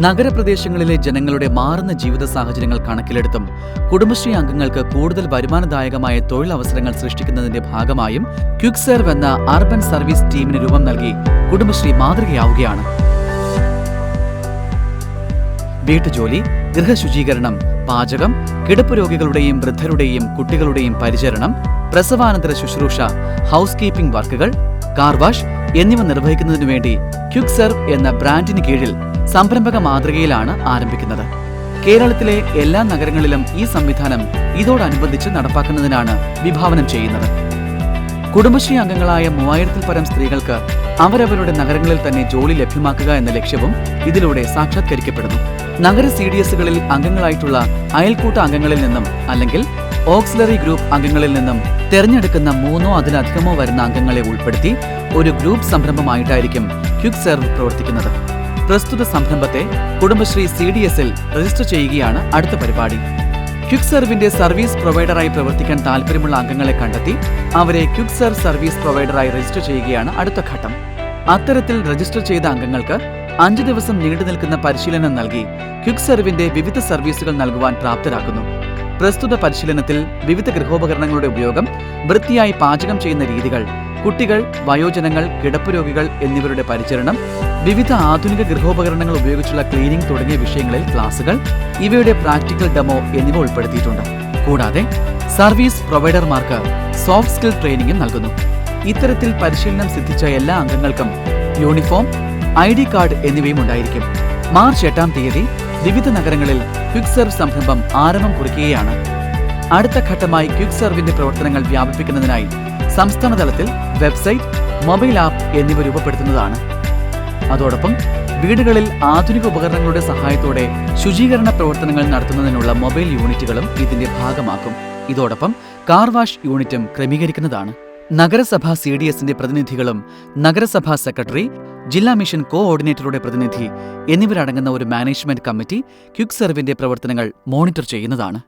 നഗരപ്രദേശങ്ങളിലെ ജനങ്ങളുടെ മാറുന്ന ജീവിത സാഹചര്യങ്ങൾ കണക്കിലെടുത്തും കുടുംബശ്രീ അംഗങ്ങൾക്ക് കൂടുതൽ വരുമാനദായകമായ തൊഴിലവസരങ്ങൾ സൃഷ്ടിക്കുന്നതിന്റെ ഭാഗമായും ക്വിക്ക് സെർവ് എന്ന അർബൻ സർവീസ് ടീമിന് രൂപം നൽകി കുടുംബശ്രീ മാതൃകയാവുകയാണ്. വീട്ടുജോലി ഗൃഹശുചീകരണം പാചകം കിടപ്പ് രോഗികളുടെയും വൃദ്ധരുടെയും കുട്ടികളുടെയും പരിചരണം പ്രസവാനന്തര ശുശ്രൂഷ ഹൗസ് കീപ്പിംഗ് വർക്കുകൾ കാർ വാഷ് എന്നിവ നിർവഹിക്കുന്നതിനു വേണ്ടി ക്വിക്ക് സെർവ് എന്ന ബ്രാൻഡിന് കീഴിൽ സംരംഭക മാതൃകയിലാണ് ആരംഭിക്കുന്നത്. കേരളത്തിലെ എല്ലാ നഗരങ്ങളിലും ഈ സംവിധാനം ഇതോടനുബന്ധിച്ച് നടപ്പാക്കുന്നതിനാണ് വിഭാവനം ചെയ്യുന്നത്. കുടുംബശ്രീ അംഗങ്ങളായ മൂവായിരത്തിൽ പരം സ്ത്രീകൾക്ക് അവരവരുടെ നഗരങ്ങളിൽ തന്നെ ജോലി ലഭ്യമാക്കുക എന്ന ലക്ഷ്യവും ഇതിലൂടെ സാക്ഷാത്കരിക്കപ്പെടുന്നു. നഗര സി ഡി എസുകളിൽ അംഗങ്ങളായിട്ടുള്ള അയൽക്കൂട്ട അംഗങ്ങളിൽ നിന്നും അല്ലെങ്കിൽ ഓക്സിലറി ഗ്രൂപ്പ് അംഗങ്ങളിൽ നിന്നും തെരഞ്ഞെടുക്കുന്ന മൂന്നോ അതിലധികമോ വരുന്ന അംഗങ്ങളെ ഉൾപ്പെടുത്തി ഒരു ഗ്രൂപ്പ് സംരംഭമായിട്ടായിരിക്കും ക്യുക് സെർവ് പ്രവർത്തിക്കുന്നത്. പ്രസ്തുത സംരംഭത്തെ കുടുംബശ്രീ സി ഡി എസിൽ രജിസ്റ്റർ ചെയ്യുകയാണ് അടുത്ത പരിപാടി. ക്യുക് സെർവിന്റെ സർവീസ് പ്രൊവൈഡറായി പ്രവർത്തിക്കാൻ താല്പര്യമുള്ള അംഗങ്ങളെ കണ്ടെത്തി അവരെ ക്യുക് സെർവ് സർവീസ് പ്രൊവൈഡറായി രജിസ്റ്റർ ചെയ്യുകയാണ് അടുത്ത ഘട്ടം. അത്തരത്തിൽ രജിസ്റ്റർ ചെയ്ത അംഗങ്ങൾക്ക് അഞ്ചു ദിവസം നീണ്ടു നിൽക്കുന്ന പരിശീലനം നൽകി ക്യുക് സെർവിന്റെ വിവിധ സർവീസുകൾ നൽകുവാൻ പ്രാപ്തരാക്കുന്നു. പ്രസ്തുത പരിശീലനത്തിൽ വിവിധ ഗൃഹോപകരണങ്ങളുടെ ഉപയോഗം വൃത്തിയായി പാചകം ചെയ്യുന്ന രീതികൾ കുട്ടികൾ വയോജനങ്ങൾ കിടപ്പ് രോഗികൾ എന്നിവരുടെ പരിചരണം വിവിധ ആധുനിക ഗൃഹോപകരണങ്ങൾ ഉപയോഗിച്ചുള്ള ക്ലീനിംഗ് തുടങ്ങിയ വിഷയങ്ങളിൽ ക്ലാസുകൾ ഇവയുടെ പ്രാക്ടിക്കൽ ഡെമോ എന്നിവ ഉൾപ്പെടുത്തിയിട്ടുണ്ട്. കൂടാതെ സർവീസ് പ്രൊവൈഡർമാർക്ക് സോഫ്റ്റ് സ്കിൽ ട്രെയിനിങ്ങും നൽകുന്നു. ഇത്തരത്തിൽ പരിശീലനം സിദ്ധിച്ച എല്ലാ അംഗങ്ങൾക്കും യൂണിഫോം ഐ ഡി കാർഡ് എന്നിവയും ഉണ്ടായിരിക്കും. മാർച്ച് എട്ടാം തീയതി വിവിധ നഗരങ്ങളിൽ ക്വിക്ക് സെർവ് സംരംഭം ആരംഭം കുറിക്കുകയാണ്. അടുത്ത ഘട്ടമായി ക്വിക്ക് സെർവിന്റെ പ്രവർത്തനങ്ങൾ വ്യാപിപ്പിക്കുന്നതിനായി സംസ്ഥാന തലത്തിൽ വെബ്സൈറ്റ് മൊബൈൽ ആപ്പ് എന്നിവ രൂപപ്പെടുത്തുന്നതാണ്. അതോടൊപ്പം വീടുകളിൽ ആധുനിക ഉപകരണങ്ങളുടെ സഹായത്തോടെ ശുചീകരണ പ്രവർത്തനങ്ങൾ നടത്തുന്നതിനുള്ള മൊബൈൽ യൂണിറ്റുകളും ഇതിന്റെ ഭാഗമാക്കും. ഇതോടൊപ്പം കാർ വാഷ് യൂണിറ്റും ക്രമീകരിക്കുന്നതാണ്. നഗരസഭാ സി ഡി എസിന്റെ പ്രതിനിധികളും നഗരസഭാ സെക്രട്ടറി ജില്ലാ മിഷൻ കോഓർഡിനേറ്ററുടെ പ്രതിനിധി എന്നിവരടങ്ങുന്ന ഒരു മാനേജ്മെന്റ് കമ്മിറ്റി ക്വിക്ക് സെർവിന്റെ പ്രവർത്തനങ്ങൾ മോണിറ്റർ ചെയ്യുന്നതാണ്.